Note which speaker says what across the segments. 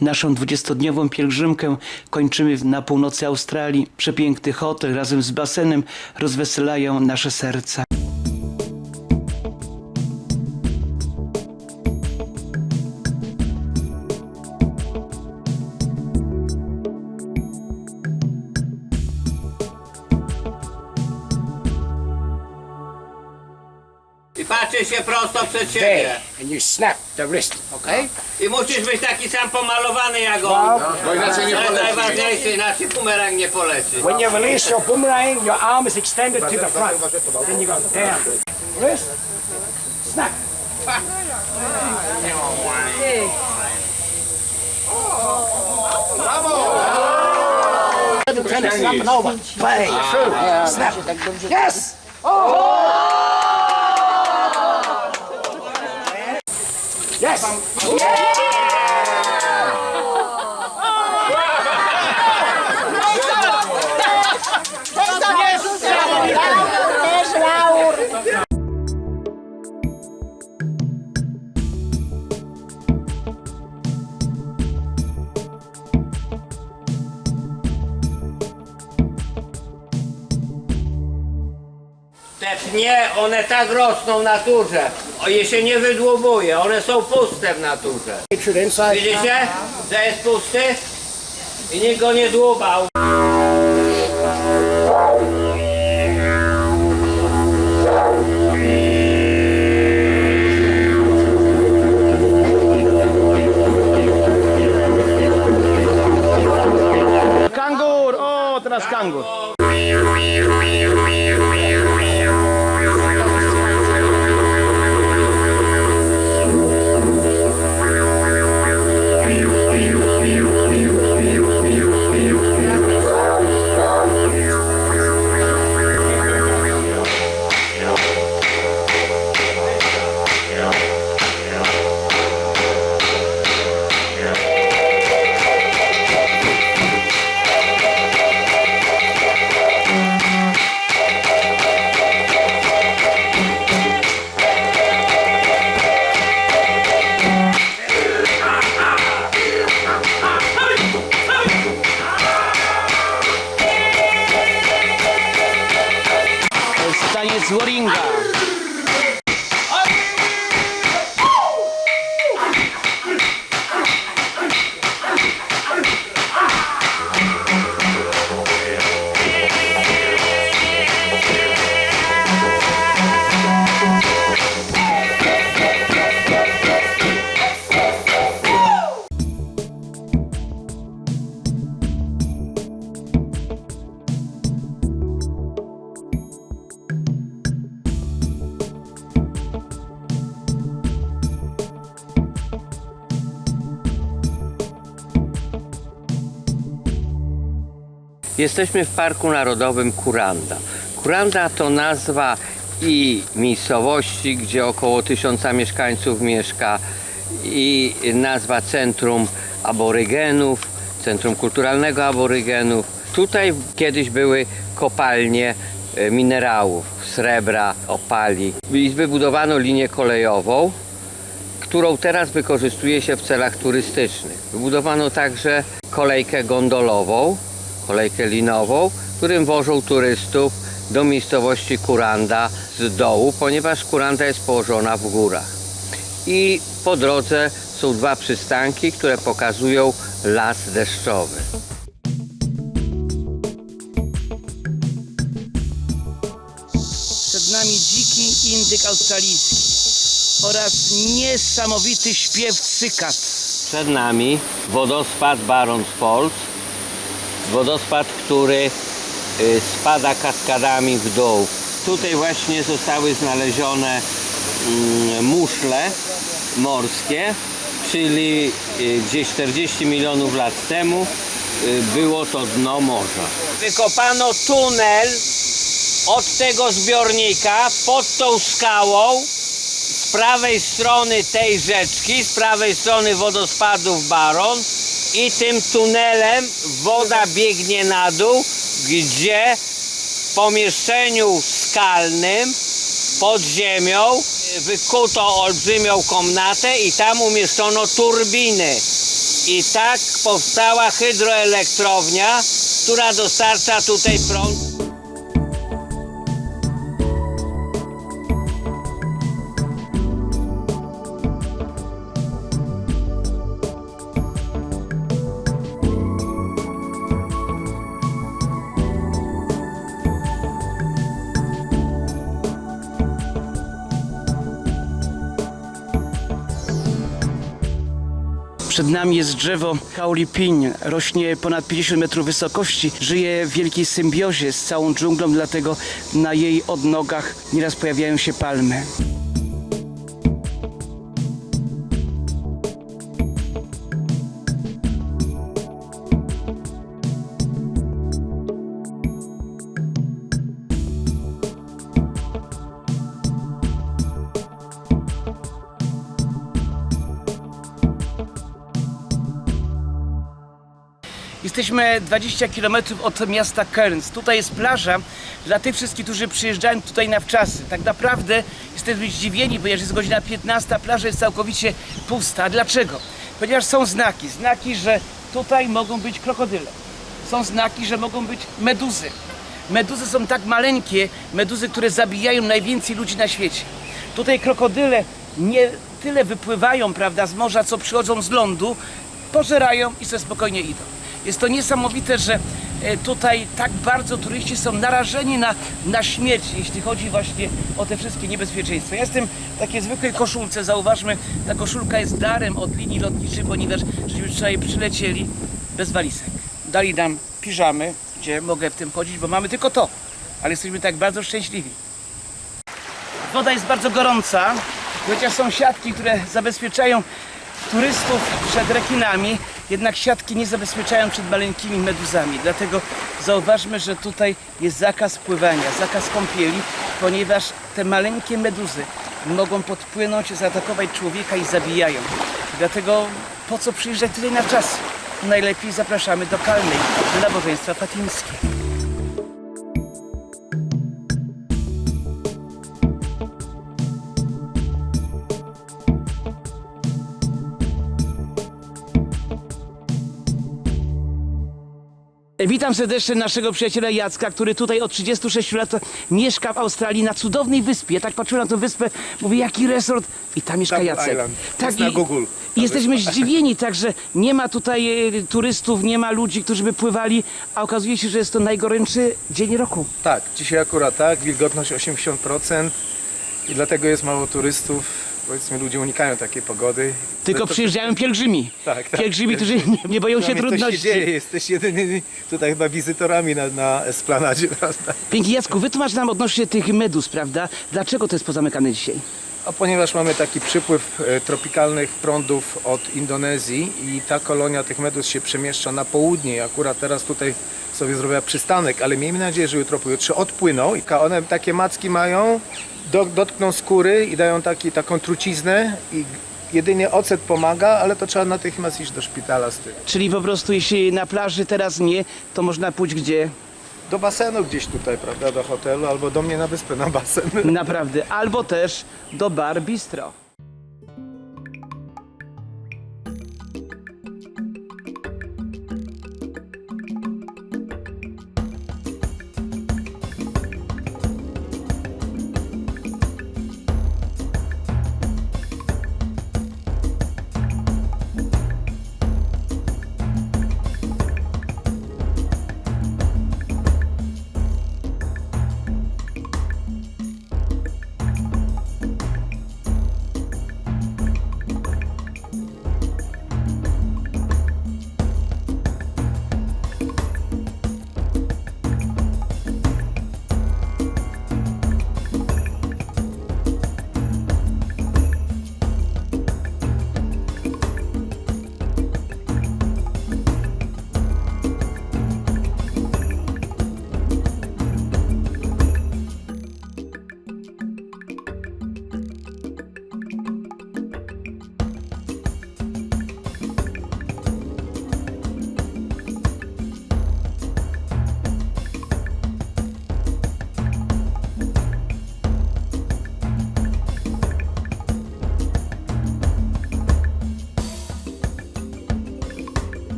Speaker 1: Naszą 20-dniową pielgrzymkę kończymy na północy Australii. Przepiękny hotel razem z basenem rozweselają nasze serca.
Speaker 2: I patrzy się prosto przed siebie.
Speaker 3: There, and you snap the wrist, okay?
Speaker 2: I musisz być taki sam pomalowany jak on.
Speaker 3: Well,
Speaker 4: Bo inaczej nie
Speaker 2: To jest
Speaker 4: poleci.
Speaker 2: najważniejsze, inaczej bumerang nie poleci.
Speaker 3: when you release your boomerang, your arm is extended to the front. Then you go down. Wrist, snap. Tennis, snap and over. Play, through, snap. Yes! Yes!
Speaker 2: Te pnie, one tak rosną w naturze. Je się nie wydłubuje, one są puste w naturze. Widzicie, że jest pusty? I nikt go nie dłubał.
Speaker 5: Kangur! O, teraz kangur.
Speaker 2: Jesteśmy w Parku Narodowym Kuranda. Kuranda to nazwa i miejscowości, gdzie około tysiąca mieszkańców mieszka i nazwa centrum aborygenów, centrum kulturalnego aborygenów. Tutaj kiedyś były kopalnie e, minerałów, srebra, opali. I wybudowano linię kolejową, którą teraz wykorzystuje się w celach turystycznych. Wybudowano także kolejkę gondolową, kolejkę linową, którym wożą turystów do miejscowości Kuranda z dołu, ponieważ Kuranda jest położona w górach. I po drodze są dwa przystanki, które pokazują las deszczowy.
Speaker 1: Przed nami dziki indyk australijski oraz niesamowity śpiew cykat.
Speaker 2: Przed nami wodospad Barons Falls. Wodospad, który y, spada kaskadami w dół. Tutaj właśnie zostały znalezione mm, muszle morskie, czyli y, gdzieś 40 milionów lat temu y, było to dno morza. Wykopano tunel od tego zbiornika pod tą skałą z prawej strony tej rzeczki, z prawej strony wodospadów Baron i tym tunelem woda biegnie na dół, gdzie w pomieszczeniu skalnym pod ziemią wykuto olbrzymią komnatę i tam umieszczono turbiny I tak powstała hydroelektrownia, która dostarcza tutaj prąd.
Speaker 1: Nami jest drzewo kaoli piń. Rośnie ponad 50 metrów wysokości. Żyje w wielkiej symbiozie z całą dżunglą, dlatego na jej odnogach nieraz pojawiają się palmy. Jesteśmy 20 km od miasta Cairns. Tutaj jest plaża dla tych wszystkich, którzy przyjeżdżają tutaj na wczasy. Tak naprawdę jesteśmy zdziwieni, ponieważ jest godzina 15, plaża jest całkowicie pusta. Dlaczego? Ponieważ są znaki. Znaki, że tutaj mogą być krokodyle. Są znaki, że mogą być meduzy. Meduzy są tak maleńkie, meduzy, które zabijają najwięcej ludzi na świecie. Tutaj krokodyle nie tyle wypływają, prawda, z morza, co przychodzą z lądu, pożerają i sobie spokojnie idą. Jest to niesamowite, że e, tutaj tak bardzo turyści są narażeni na, na śmierć, jeśli chodzi właśnie o te wszystkie niebezpieczeństwa. Ja jestem w takiej zwykłej koszulce, zauważmy, ta koszulka jest darem od linii lotniczych, ponieważ żeśmy wczoraj przylecieli bez walizek. Dali nam piżamy, gdzie mogę w tym chodzić, bo mamy tylko to, ale jesteśmy tak bardzo szczęśliwi. Woda jest bardzo gorąca, chociaż są siatki, które zabezpieczają turystów przed rekinami, jednak siatki nie zabezpieczają przed maleńkimi meduzami. Dlatego zauważmy, że tutaj jest zakaz pływania, zakaz kąpieli, ponieważ te maleńkie meduzy mogą podpłynąć, zaatakować człowieka i zabijają. Dlatego po co przyjeżdżać tutaj na czas? Najlepiej zapraszamy do Kalnej, na nabożeństwa fatimskie. Witam serdecznie naszego przyjaciela Jacka, który tutaj od 36 lat mieszka w Australii na cudownej wyspie. Ja tak patrzyłem na tę wyspę, mówię, jaki resort? I tam mieszka
Speaker 5: Double
Speaker 1: Jacek.
Speaker 5: Island. Jest na
Speaker 1: i-
Speaker 5: Google,
Speaker 1: I jesteśmy zdziwieni, także nie ma tutaj e, turystów, nie ma ludzi, którzy by pływali, a okazuje się, że jest to najgorętszy dzień roku.
Speaker 5: Tak, dzisiaj akurat tak, wilgotność 80% i dlatego jest mało turystów. Powiedzmy, ludzie unikają takiej pogody.
Speaker 1: Tylko
Speaker 5: To- to-
Speaker 1: przyjeżdżają pielgrzymi.
Speaker 5: Tak, tak.
Speaker 1: Pielgrzymi, którzy nie, nie boją się
Speaker 5: To się
Speaker 1: trudności.
Speaker 5: dzieje, jesteś jedynymi tutaj chyba wizytorami na, na esplanadzie, prawda?
Speaker 1: Pięknie Jacku, wytłumacz nam odnośnie tych medus, prawda? Dlaczego to jest pozamykane dzisiaj?
Speaker 5: A ponieważ mamy taki przypływ e, tropikalnych prądów od Indonezji i ta kolonia tych medus się przemieszcza na południe. Akurat teraz tutaj sobie zrobiła przystanek, ale miejmy nadzieję, że jutro pojutrze odpłyną i one takie macki mają, do, dotkną skóry i dają taki, taką truciznę i jedynie ocet pomaga, ale to trzeba natychmiast iść do szpitala z tym.
Speaker 1: Czyli po prostu jeśli na plaży teraz nie, to można pójść gdzie?
Speaker 5: Do basenu gdzieś tutaj, prawda, do hotelu albo do mnie na wyspę na basen.
Speaker 1: Naprawdę. Albo też do bar bistro.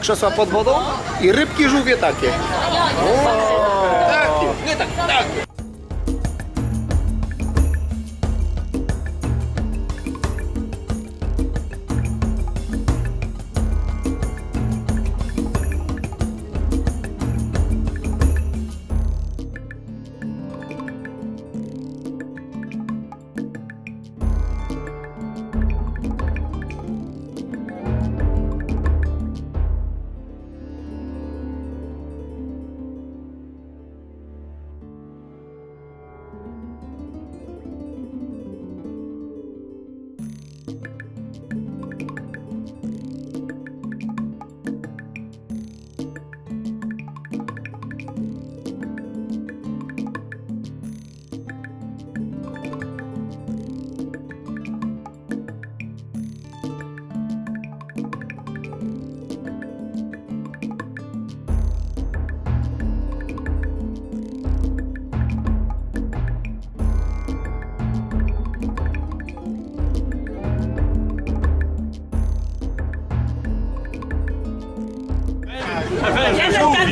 Speaker 5: Krzesła pod wodą i rybki żółwie takie. Takie, nie tak, takie.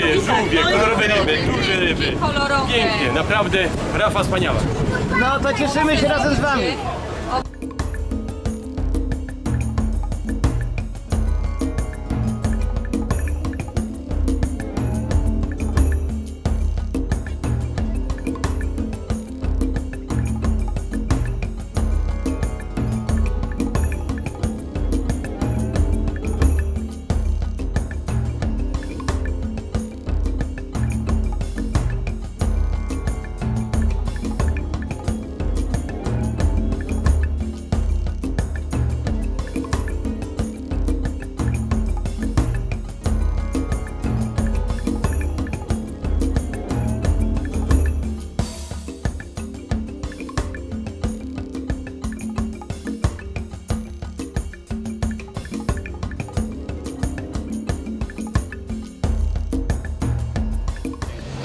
Speaker 4: Żółwie, żółwie, kolorowe ryby, duże ryby.
Speaker 6: kolorowe.
Speaker 4: Pięknie, naprawdę rafa wspaniała.
Speaker 1: No to cieszymy się razem z wami.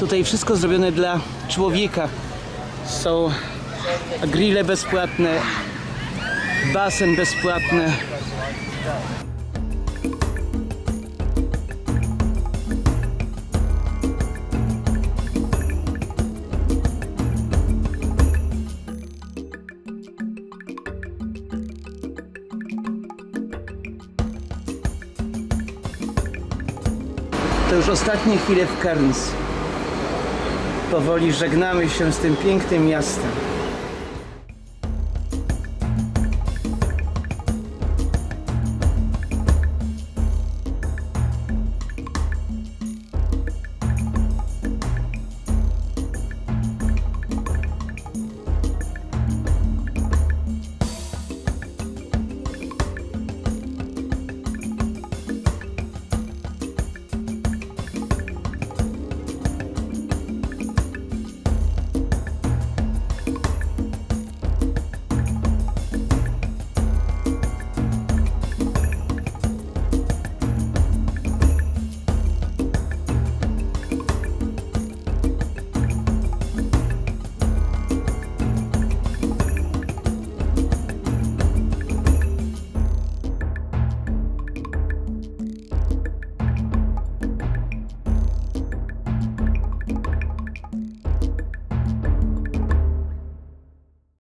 Speaker 1: Tutaj wszystko zrobione dla człowieka. Są grille bezpłatne, basen bezpłatny. To już ostatnie chwile w Cairns. Powoli żegnamy się z tym pięknym miastem.